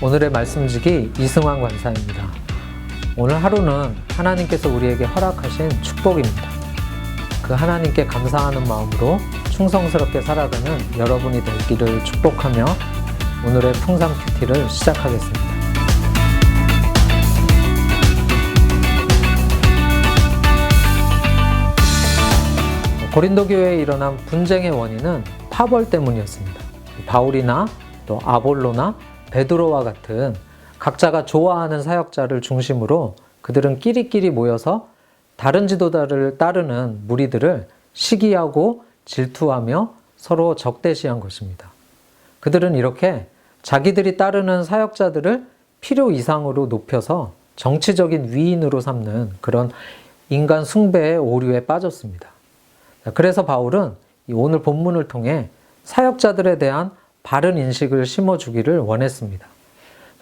오늘의 말씀지기 이승환 관사입니다. 오늘 하루는 하나님께서 우리에게 허락하신 축복입니다. 그 하나님께 감사하는 마음으로 충성스럽게 살아가는 여러분이 되기를 축복하며 오늘의 풍삼 큐티를 시작하겠습니다. 고린도 교회에 일어난 분쟁의 원인은 파벌 때문이었습니다. 바울이나 또 아볼로나 베드로와 같은 각자가 좋아하는 사역자를 중심으로 그들은 끼리끼리 모여서 다른 지도자를 따르는 무리들을 시기하고 질투하며 서로 적대시한 것입니다. 그들은 이렇게 자기들이 따르는 사역자들을 필요 이상으로 높여서 정치적인 위인으로 삼는 그런 인간 숭배의 오류에 빠졌습니다. 그래서 바울은 오늘 본문을 통해 사역자들에 대한 바른 인식을 심어주기를 원했습니다.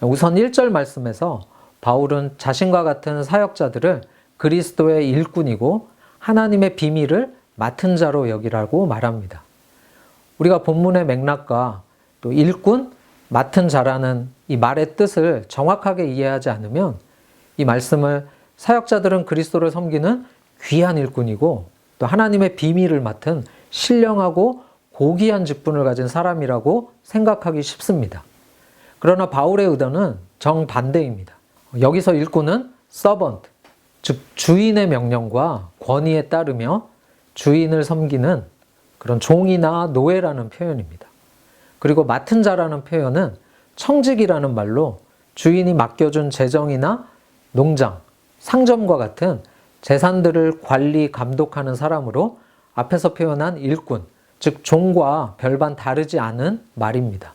우선 1절 말씀에서 바울은 자신과 같은 사역자들을 그리스도의 일꾼이고 하나님의 비밀을 맡은 자로 여기라고 말합니다. 우리가 본문의 맥락과 또 일꾼, 맡은 자라는 이 말의 뜻을 정확하게 이해하지 않으면 이 말씀을 사역자들은 그리스도를 섬기는 귀한 일꾼이고 또 하나님의 비밀을 맡은 신령하고 고귀한 직분을 가진 사람이라고 생각하기 쉽습니다. 그러나 바울의 의도는 정반대입니다. 여기서 일꾼은 servant, 즉 주인의 명령과 권위에 따르며 주인을 섬기는 그런 종이나 노예라는 표현입니다. 그리고 맡은 자라는 표현은 청직이라는 말로 주인이 맡겨준 재정이나 농장, 상점과 같은 재산들을 관리, 감독하는 사람으로 앞에서 표현한 일꾼, 즉 종과 별반 다르지 않은 말입니다.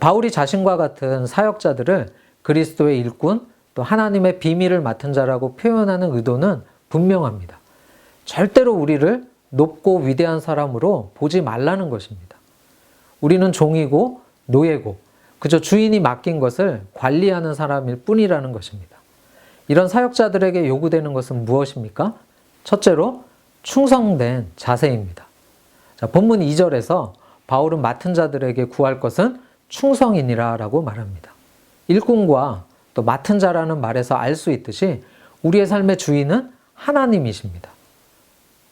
바울이 자신과 같은 사역자들을 그리스도의 일꾼, 또 하나님의 비밀을 맡은 자라고 표현하는 의도는 분명합니다. 절대로 우리를 높고 위대한 사람으로 보지 말라는 것입니다. 우리는 종이고 노예고 그저 주인이 맡긴 것을 관리하는 사람일 뿐이라는 것입니다. 이런 사역자들에게 요구되는 것은 무엇입니까? 첫째로 충성된 자세입니다. 자, 본문 2절에서 바울은 맡은 자들에게 구할 것은 충성이니라 라고 말합니다. 일꾼과 또 맡은 자라는 말에서 알 수 있듯이 우리의 삶의 주인은 하나님이십니다.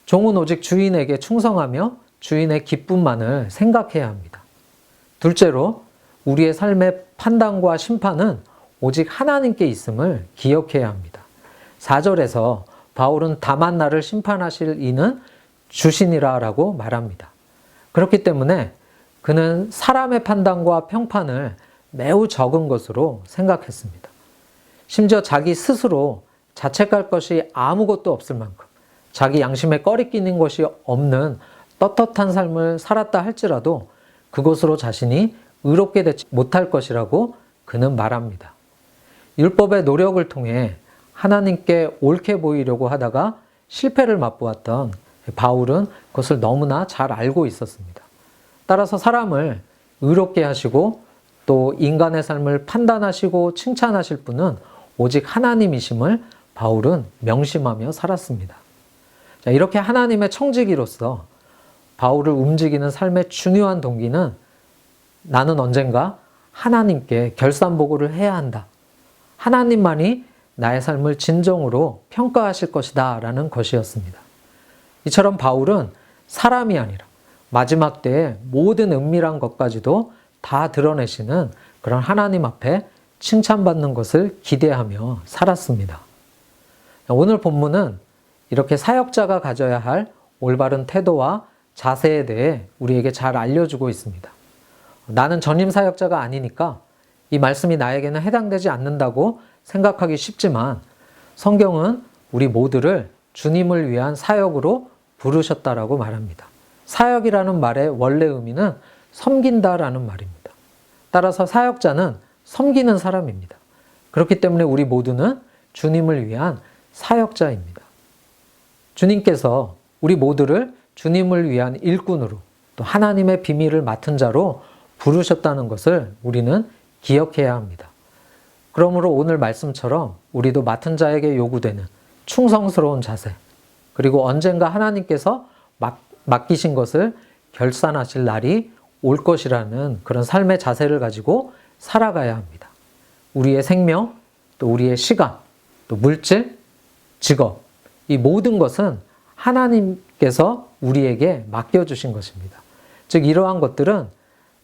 종은 오직 주인에게 충성하며 주인의 기쁨만을 생각해야 합니다. 둘째로 우리의 삶의 판단과 심판은 오직 하나님께 있음을 기억해야 합니다. 4절에서 바울은 다만 나를 심판하실 이는 주신이라라고 말합니다. 그렇기 때문에 그는 사람의 판단과 평판을 매우 적은 것으로 생각했습니다. 심지어 자기 스스로 자책할 것이 아무것도 없을 만큼 자기 양심에 꺼리 끼는 것이 없는 떳떳한 삶을 살았다 할지라도 그것으로 자신이 의롭게 되지 못할 것이라고 그는 말합니다. 율법의 노력을 통해 하나님께 옳게 보이려고 하다가 실패를 맛보았던 바울은 그것을 너무나 잘 알고 있었습니다. 따라서 사람을 의롭게 하시고 또 인간의 삶을 판단하시고 칭찬하실 분은 오직 하나님이심을 바울은 명심하며 살았습니다. 자, 이렇게 하나님의 청지기로서 바울을 움직이는 삶의 중요한 동기는 나는 언젠가 하나님께 결산보고를 해야 한다. 하나님만이 나의 삶을 진정으로 평가하실 것이다. 라는 것이었습니다. 이처럼 바울은 사람이 아니라 마지막 때의 모든 은밀한 것까지도 다 드러내시는 그런 하나님 앞에 칭찬받는 것을 기대하며 살았습니다. 오늘 본문은 이렇게 사역자가 가져야 할 올바른 태도와 자세에 대해 우리에게 잘 알려주고 있습니다. 나는 전임 사역자가 아니니까 이 말씀이 나에게는 해당되지 않는다고 생각하기 쉽지만 성경은 우리 모두를 주님을 위한 사역으로 부르셨다라고 말합니다. 사역이라는 말의 원래 의미는 섬긴다라는 말입니다. 따라서 사역자는 섬기는 사람입니다. 그렇기 때문에 우리 모두는 주님을 위한 사역자입니다. 주님께서 우리 모두를 주님을 위한 일꾼으로 또 하나님의 비밀을 맡은 자로 부르셨다는 것을 우리는 기억해야 합니다. 그러므로 오늘 말씀처럼 우리도 맡은 자에게 요구되는 충성스러운 자세, 그리고 언젠가 하나님께서 맡기신 것을 결산하실 날이 올 것이라는 그런 삶의 자세를 가지고 살아가야 합니다. 우리의 생명, 또 우리의 시간, 또 물질, 직업, 이 모든 것은 하나님께서 우리에게 맡겨주신 것입니다. 즉, 이러한 것들은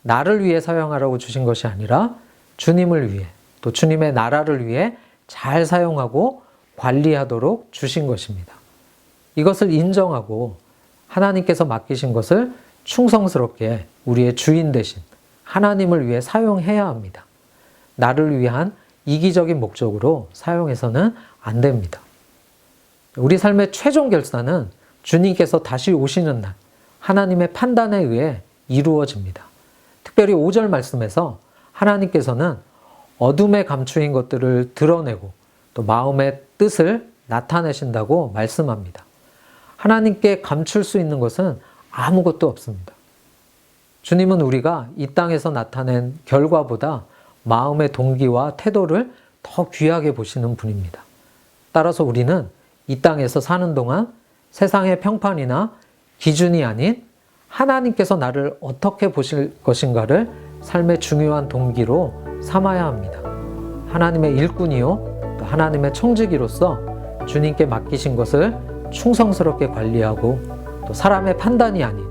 나를 위해 사용하라고 주신 것이 아니라 주님을 위해, 또 주님의 나라를 위해 잘 사용하고 관리하도록 주신 것입니다. 이것을 인정하고 하나님께서 맡기신 것을 충성스럽게 우리의 주인 대신 하나님을 위해 사용해야 합니다. 나를 위한 이기적인 목적으로 사용해서는 안 됩니다. 우리 삶의 최종 결산은 주님께서 다시 오시는 날 하나님의 판단에 의해 이루어집니다. 특별히 5절 말씀에서 하나님께서는 어둠에 감추인 것들을 드러내고 또 마음의 뜻을 나타내신다고 말씀합니다. 하나님께 감출 수 있는 것은 아무것도 없습니다. 주님은 우리가 이 땅에서 나타낸 결과보다 마음의 동기와 태도를 더 귀하게 보시는 분입니다. 따라서 우리는 이 땅에서 사는 동안 세상의 평판이나 기준이 아닌 하나님께서 나를 어떻게 보실 것인가를 삶의 중요한 동기로 삼아야 합니다. 하나님의 일꾼이요, 또 하나님의 청지기로서 주님께 맡기신 것을 충성스럽게 관리하고 또 사람의 판단이 아닌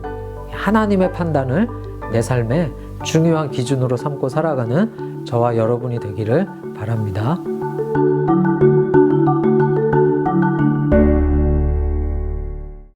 하나님의 판단을 내 삶의 중요한 기준으로 삼고 살아가는 저와 여러분이 되기를 바랍니다.